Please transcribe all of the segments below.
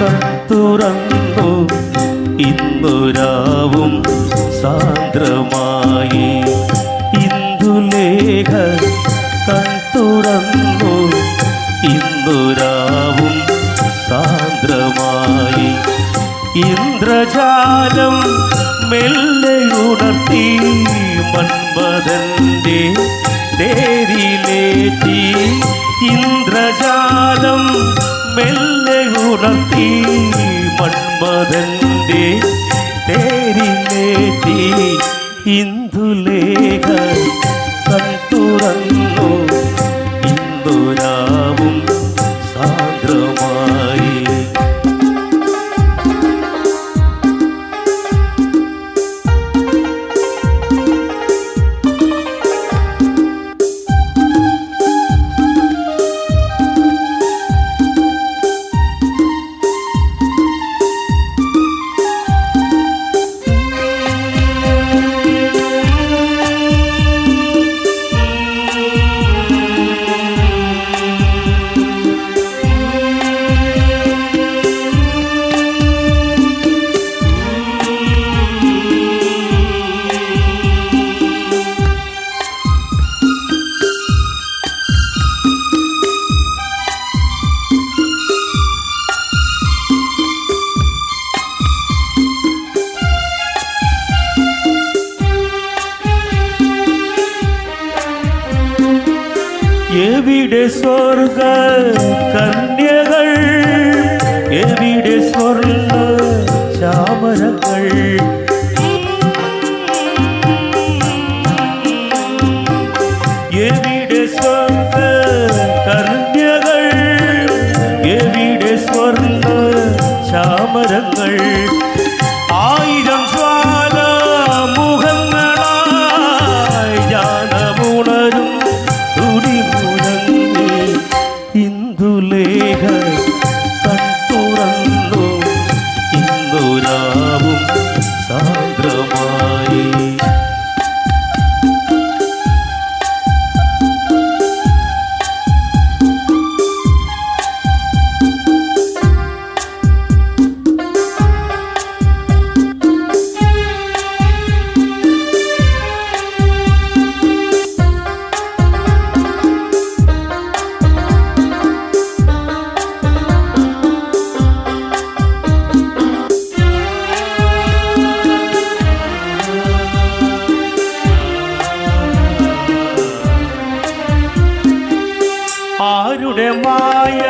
കത്തുറന്നു ഇന്നുരാവും സാന്ദ്രമായി. ഇന്ദുലേഖ കത്തുറന്നു ഇന്നുരാവും സാന്ദ്രമായി. ഇന്ദ്രജാലം മെല്ലയുണർത്തി മന്മഥന്റെ തേരിലേറ്റി ഇന്ദ്രജാലം മെല്ലെ ഉണർത്തി മൺമതന്റെ തേരിലേറ്റി ഇന്ദുലേഖ കണ്ടുറന്നു തുറന്നു സാന്ദ്രമായി എവിടെ സ്വർഗ കന്യകൾ എവിടെ സ്വർണ്ണ ചാമരങ്ങൾ എവിടെ സ്വർഗ കന്യകൾ എവിടെ സ്വർണ്ണ ചാമരങ്ങൾ ആരുടെ മായ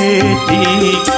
തേരിലേറ്റി